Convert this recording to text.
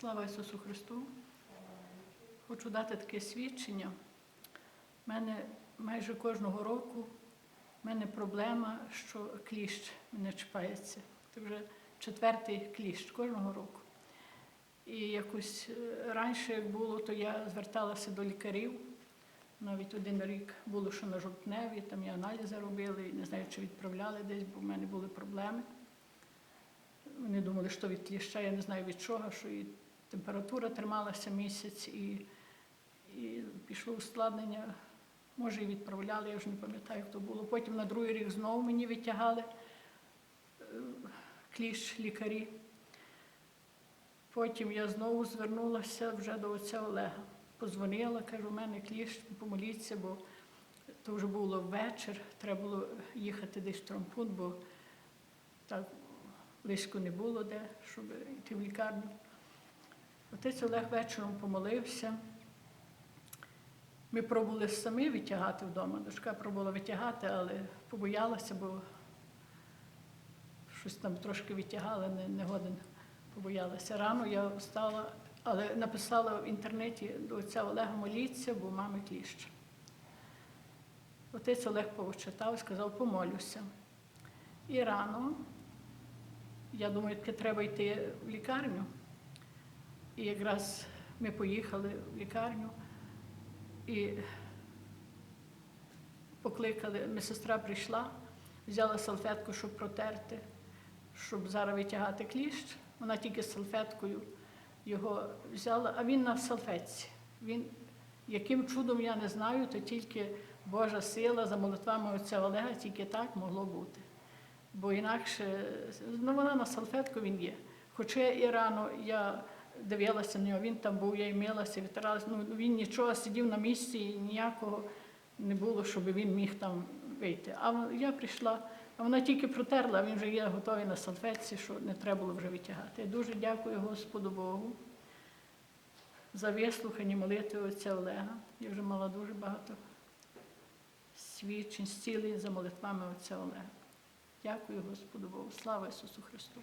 Слава Ісусу Христу! Хочу дати таке свідчення. У мене майже кожного року в мене проблема, що кліщ мене чіпається. Це вже четвертий кліщ кожного року. І якось е, раніше, як було, то я зверталася до лікарів. Навіть один рік було, що на жовтневі, там і аналізи робили, не знаю, чи відправляли десь, бо в мене були проблеми. Вони думали, що від кліща, я не знаю від чого, що і температура трималася місяць, і, і пішло ускладнення. Може, і відправляли, я вже не пам'ятаю, хто було. Потім на другий рік знову мені витягали е, кліщ лікарі. Потім я знову звернулася вже до отця Олега. Позвонила, кажу, у мене кліщ, помоліться, бо то вже було ввечір, треба було їхати десь в травмпункт, бо так близько не було де, щоб йти в лікарню. Отець Олег вечором помолився. Ми пробували самі витягати вдома. Дочка пробувала витягати, але побоялася, бо щось там трошки витягала, не, не годен побоялася. Рано я встала, але написала в інтернеті до отця Олега моліться, бо мами кліщ. Отець Олег почитав і сказав, помолюся. І рано, я думаю, таки треба йти в лікарню. І якраз ми поїхали в лікарню і покликали, медсестра прийшла, взяла салфетку, щоб протерти, щоб зараз витягати кліщ. Вона тільки салфеткою його взяла, а він на салфетці. Він, яким чудом я не знаю, то тільки Божа сила за молитвами отця Олега, тільки так могло бути. Бо інакше, ну вона на салфетку він є. Хоча і рано я дивилася на нього, він там був, я й милася, витиралася. Ну, він нічого сидів на місці і ніякого не було, щоб він міг там вийти. А я прийшла, а вона тільки протерла, він вже є готовий на салфетці, що не треба було вже витягати. Я дуже дякую Господу Богу за вислухані молитви отця Олега. Я вже мала дуже багато свідчень, зцілень за молитвами отця Олега. Дякую Господу Богу. Слава Ісусу Христу!